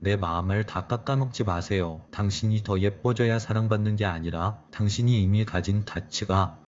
내 마음을 다 깎아먹지 마세요. 당신이 더 예뻐져야 사랑받는 게 아니라 당신이 이미 가진 가치가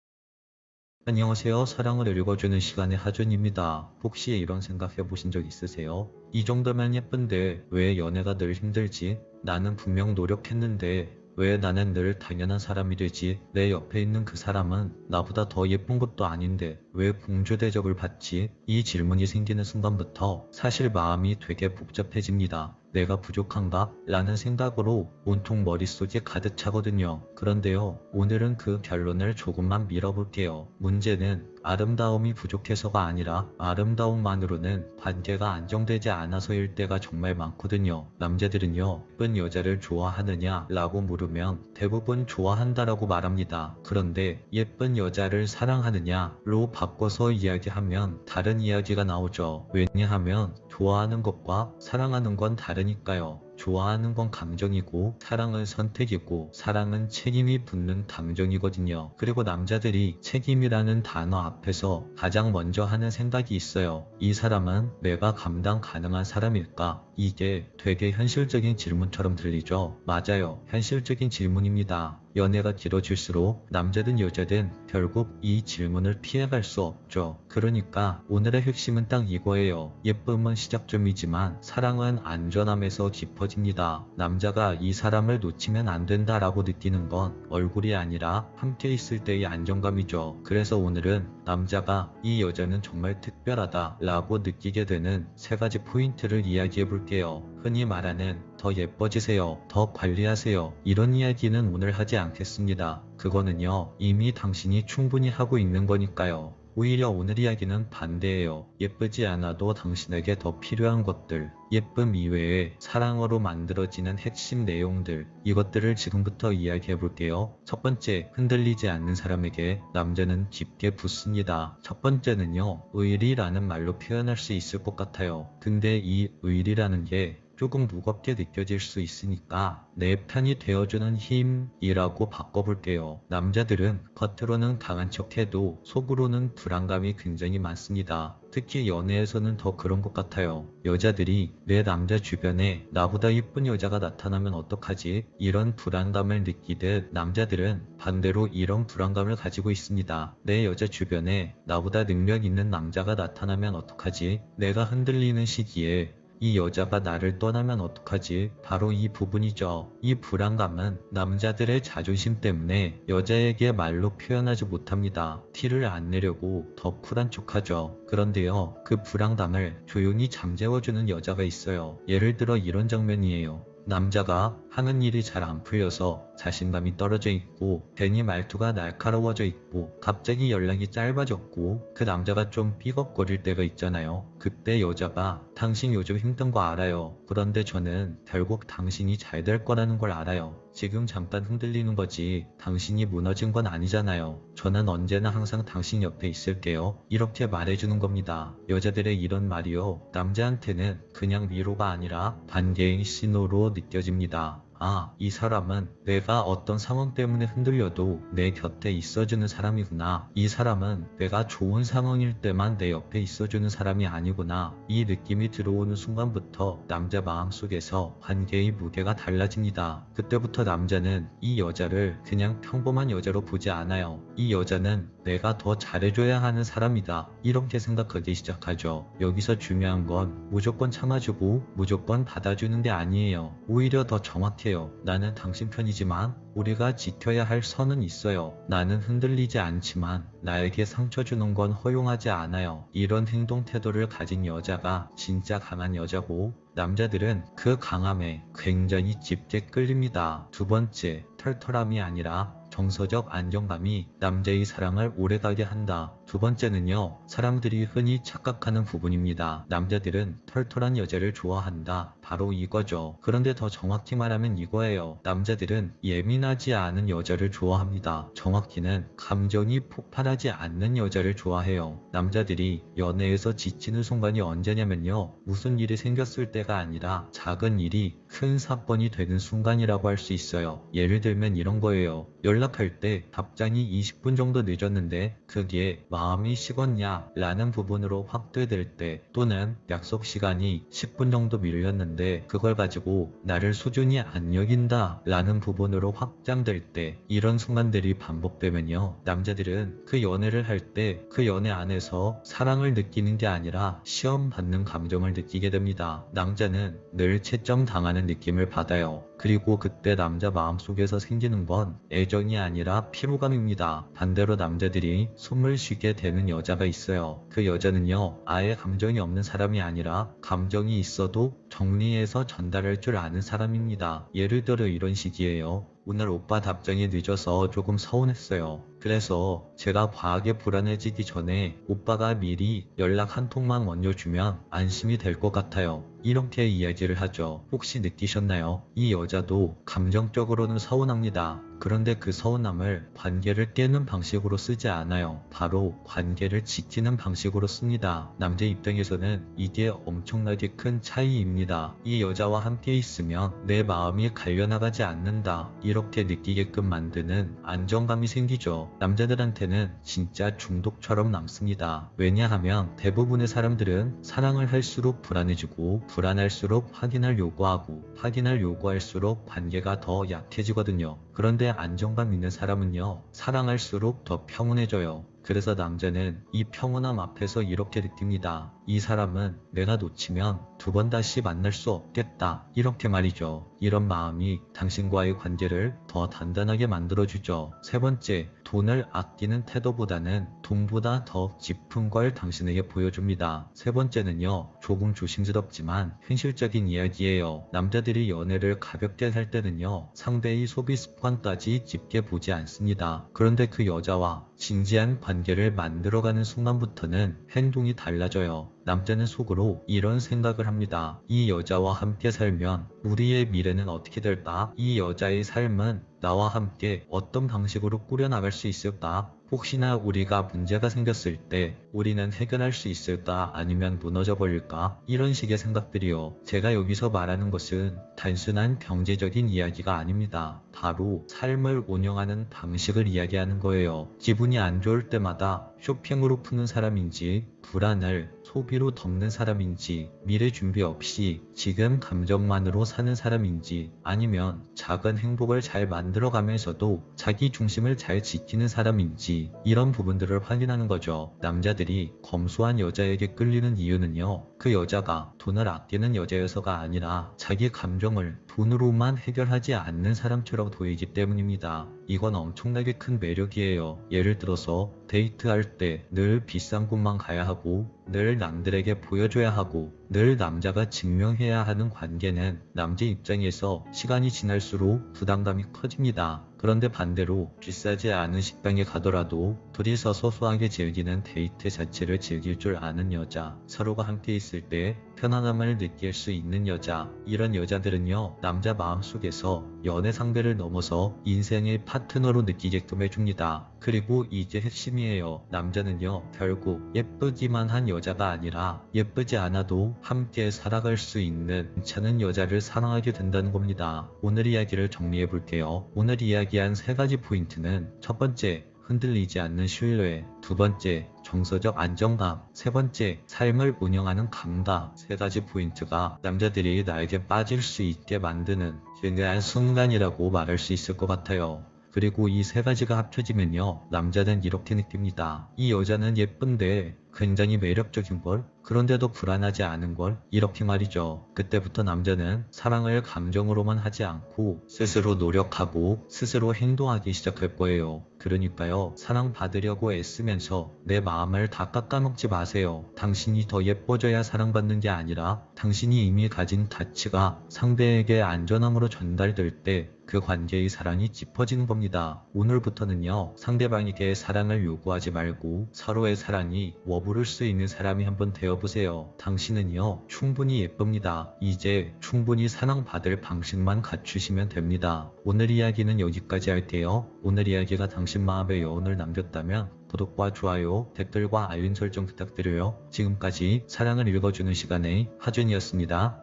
안녕하세요. 사랑을 읽어주는 시간의 하준입니다. 혹시 이런 생각 해 보신 적 있으세요? 이 정도면 예쁜데 왜 연애가 늘 힘들지? 나는 분명 노력했는데 왜 나는 늘 당연한 사람이 되지? 내 옆에 있는 그 사람은 나보다 더 예쁜 것도 아닌데 왜 공주 대접을 받지? 이 질문이 생기는 순간부터 사실 마음이 되게 복잡해집니다. 내가 부족한가? 라는 생각으로 온통 머릿속이 가득 차거든요. 그런데요, 오늘은 그 결론을 조금만 밀어볼게요. 문제는 아름다움이 부족해서가 아니라 아름다움만으로는 관계가 안정되지 않아서일 때가 정말 많거든요. 남자들은요, 예쁜 여자를 좋아하느냐? 라고 물으면 대부분 좋아한다라고 말합니다. 그런데 예쁜 여자를 사랑하느냐?로 바꿔서 이야기하면 다른 이야기가 나오죠. 왜냐하면 좋아하는 것과 사랑하는 건 다르니까요. 좋아하는 건 감정이고 사랑은 선택이고 사랑은 책임이 붙는 감정이거든요. 그리고 남자들이 책임이라는 단어 앞에서 가장 먼저 하는 생각이 있어요. 이 사람은 내가 감당 가능한 사람일까? 이게 되게 현실적인 질문처럼 들리죠? 맞아요. 현실적인 질문입니다. 연애가 길어질수록 남자든 여자든 결국 이 질문을 피해갈 수 없죠. 그러니까 오늘의 핵심은 딱 이거예요. 예쁨은 시작점이지만 사랑은 안전함에서 깊어집니다. 남자가 이 사람을 놓치면 안 된다라고 느끼는 건 얼굴이 아니라 함께 있을 때의 안정감이죠. 그래서 오늘은 남자가 이 여자는 정말 특별하다 라고 느끼게 되는 세 가지 포인트를 이야기해 볼게요. 흔히 말하는 더 예뻐지세요. 더 관리하세요. 이런 이야기는 오늘 하지 않겠습니다. 그거는요, 이미 당신이 충분히 하고 있는 거니까요. 오히려 오늘 이야기는 반대예요. 예쁘지 않아도 당신에게 더 필요한 것들, 예쁨 이외에 사랑으로 만들어지는 핵심 내용들, 이것들을 지금부터 이야기해 볼게요. 첫 번째, 흔들리지 않는 사람에게 남자는 깊게 붙습니다. 첫 번째는요, 의리라는 말로 표현할 수 있을 것 같아요. 근데 이 의리라는 게 조금 무겁게 느껴질 수 있으니까 내 편이 되어주는 힘이라고 바꿔볼게요. 남자들은 겉으로는 강한 척 해도 속으로는 불안감이 굉장히 많습니다. 특히 연애에서는 더 그런 것 같아요. 여자들이 내 남자 주변에 나보다 이쁜 여자가 나타나면 어떡하지? 이런 불안감을 느끼듯 남자들은 반대로 이런 불안감을 가지고 있습니다. 내 여자 주변에 나보다 능력 있는 남자가 나타나면 어떡하지? 내가 흔들리는 시기에 이 여자가 나를 떠나면 어떡하지? 바로 이 부분이죠. 이 불안감은 남자들의 자존심 때문에 여자에게 말로 표현하지 못합니다. 티를 안 내려고 더 쿨한 척하죠. 그런데요, 그 불안감을 조용히 잠재워주는 여자가 있어요. 예를 들어 이런 장면이에요. 남자가 하는 일이 잘 안 풀려서 자신감이 떨어져 있고 괜히 말투가 날카로워져 있고 갑자기 연락이 짧아졌고 그 남자가 좀 삐걱거릴 때가 있잖아요. 그때 여자가 당신 요즘 힘든 거 알아요. 그런데 저는 결국 당신이 잘 될 거라는 걸 알아요. 지금 잠깐 흔들리는 거지 당신이 무너진 건 아니잖아요. 저는 언제나 항상 당신 옆에 있을게요. 이렇게 말해주는 겁니다. 여자들의 이런 말이요. 남자한테는 그냥 위로가 아니라 반대의 신호로 느껴집니다. 아, 이 사람은 내가 어떤 상황 때문에 흔들려도 내 곁에 있어주는 사람이구나. 이 사람은 내가 좋은 상황일 때만 내 옆에 있어주는 사람이 아니구나. 이 느낌이 들어오는 순간부터 남자 마음속에서 관계의 무게가 달라집니다. 그때부터 남자는 이 여자를 그냥 평범한 여자로 보지 않아요. 이 여자는 내가 더 잘해줘야 하는 사람이다. 이렇게 생각하기 시작하죠. 여기서 중요한 건 무조건 참아주고 무조건 받아주는 게 아니에요. 오히려 더 정확 해요. 나는 당신 편이지만 우리가 지켜야 할 선은 있어요. 나는 흔들리지 않지만 나에게 상처 주는 건 허용하지 않아요. 이런 행동 태도를 가진 여자가 진짜 강한 여자고 남자들은 그 강함에 굉장히 깊게 끌립니다. 두 번째, 털털함이 아니라 정서적 안정감이 남자의 사랑을 오래가게 한다. 두 번째는요, 사람들이 흔히 착각하는 부분입니다. 남자들은 털털한 여자를 좋아한다. 바로 이거죠. 그런데 더 정확히 말하면 이거예요. 남자들은 예민하지 않은 여자를 좋아합니다. 정확히는 감정이 폭발하지 않는 여자를 좋아해요. 남자들이 연애에서 지치는 순간이 언제냐면요. 무슨 일이 생겼을 때가 아니라 작은 일이 큰 사건이 되는 순간이라고 할 수 있어요. 예를 들면 이런 거예요. 연락할 때 답장이 20분 정도 늦었는데 그 뒤에 마음이 식었냐 라는 부분으로 확대될 때 또는 약속 시간이 10분 정도 밀렸는데 그걸 가지고 나를 소중히 안 여긴다 라는 부분으로 확장될 때 이런 순간들이 반복되면요. 남자들은 그 연애를 할 때 그 연애 안에서 사랑을 느끼는 게 아니라 시험 받는 감정을 느끼게 됩니다. 남자는 늘 채점 당하는 느낌을 받아요 그리고 그때 남자 마음속에서 생기는 건 애정이 아니라 피로감입니다. 반대로 남자들이 숨을 쉬게 되는 여자가 있어요. 그 여자는요, 아예 감정이 없는 사람이 아니라 감정이 있어도 정리해서 전달할 줄 아는 사람입니다. 예를 들어 이런 식이에요. 오늘 오빠 답장이 늦어서 조금 서운했어요. 그래서 제가 과하게 불안해지기 전에 오빠가 미리 연락 한 통만 먼저 주면 안심이 될 것 같아요. 이렇게 이야기를 하죠. 혹시 느끼셨나요? 이 여자도 감정적으로는 서운합니다. 그런데 그 서운함을 관계를 깨는 방식으로 쓰지 않아요. 바로 관계를 지키는 방식으로 씁니다. 남자 입장에서는 이게 엄청나게 큰 차이입니다. 이 여자와 함께 있으면 내 마음이 갈려나가지 않는다. 이렇게 느끼게끔 만드는 안정감이 생기죠. 남자들한테는 진짜 중독처럼 남습니다. 왜냐하면 대부분의 사람들은 사랑을 할수록 불안해지고 불안할수록 확인을 요구하고 확인을 요구할수록 관계가 더 약해지거든요. 그런데 안정감 있는 사람은요, 사랑할수록 더 평온해져요. 그래서 남자는 이 평온함 앞에서 이렇게 느낍니다. 이 사람은 내가 놓치면 두 번 다시 만날 수 없겠다. 이렇게 말이죠. 이런 마음이 당신과의 관계를 더 단단하게 만들어주죠. 세 번째, 돈을 아끼는 태도보다는 돈보다 더 깊은 걸 당신에게 보여줍니다. 세 번째는요, 조금 조심스럽지만 현실적인 이야기예요. 남자들이 연애를 가볍게 할 때는요, 상대의 소비 습관까지 짙게 보지 않습니다. 그런데 그 여자와 진지한 관계를 만들어가는 순간부터는 행동이 달라져요. 남자는 속으로 이런 생각을 합니다. 이 여자와 함께 살면 우리의 미래는 어떻게 될까? 이 여자의 삶은 나와 함께 어떤 방식으로 꾸려나갈 수 있을까? 혹시나 우리가 문제가 생겼을 때 우리는 해결할 수 있을까 아니면 무너져 버릴까 이런 식의 생각들이요. 제가 여기서 말하는 것은 단순한 경제적인 이야기가 아닙니다. 바로 삶을 운영하는 방식을 이야기하는 거예요. 기분이 안 좋을 때마다 쇼핑으로 푸는 사람인지 불안을 소비로 덮는 사람인지 미래 준비 없이 지금 감정만으로 사는 사람인지 아니면 작은 행복을 잘 만들어가면서도 자기 중심을 잘 지키는 사람인지 이런 부분들을 확인하는 거죠. 남자들이 검소한 여자에게 끌리는 이유는요. 그 여자가 돈을 아끼는 여자여서가 아니라 자기 감정을 돈으로만 해결하지 않는 사람처럼 보이기 때문입니다. 이건 엄청나게 큰 매력이에요. 예를 들어서 데이트할 때 늘 비싼 곳만 가야 하고 늘 남들에게 보여줘야 하고 늘 남자가 증명해야 하는 관계는 남자 입장에서 시간이 지날수록 부담감이 커집니다. 그런데 반대로 비싸지 않은 식당에 가더라도 둘이서 소소하게 즐기는 데이트 자체를 즐길 줄 아는 여자, 서로가 함께 있을 때 편안함을 느낄 수 있는 여자, 이런 여자들은요, 남자 마음속에서 연애 상대를 넘어서 인생의 파트너로 느끼게끔 해줍니다. 그리고 이제 핵심이에요. 남자는요, 결국 예쁘기만 한 여자가 아니라 예쁘지 않아도 함께 살아갈 수 있는 괜찮은 여자를 사랑하게 된다는 겁니다. 오늘 이야기를 정리해 볼게요. 오늘 이야기한 세 가지 포인트는 첫 번째, 흔들리지 않는 신뢰, 두 번째, 정서적 안정감, 세 번째, 삶을 운영하는 감각, 세 가지 포인트가 남자들이 나에게 빠질 수 있게 만드는 중요한 순간이라고 말할 수 있을 것 같아요. 그리고 이 세 가지가 합쳐지면요, 남자는 이렇게 느낍니다. 이 여자는 예쁜데 굉장히 매력적인 걸, 그런데도 불안하지 않은 걸, 이렇게 말이죠. 그때부터 남자는 사랑을 감정으로만 하지 않고 스스로 노력하고 스스로 행동하기 시작할 거예요. 그러니까요, 사랑받으려고 애쓰면서 내 마음을 다 깎아먹지 마세요. 당신이 더 예뻐져야 사랑받는 게 아니라 당신이 이미 가진 가치가 상대에게 안전함으로 전달될 때 그 관계의 사랑이 짚어지는 겁니다. 오늘부터는요, 상대방에게 사랑을 요구하지 말고 서로의 사랑이 워 부를 수 있는 사람이 한번 되어보세요. 당신은요, 충분히 예쁩니다. 이제 충분히 사랑받을 방식만 갖추시면 됩니다. 오늘 이야기는 여기까지 할게요. 오늘 이야기가 당신 마음에 여운을 남겼다면 구독과 좋아요, 댓글과 알림 설정 부탁드려요. 지금까지 사랑을 읽어주는 시간의 하준이었습니다.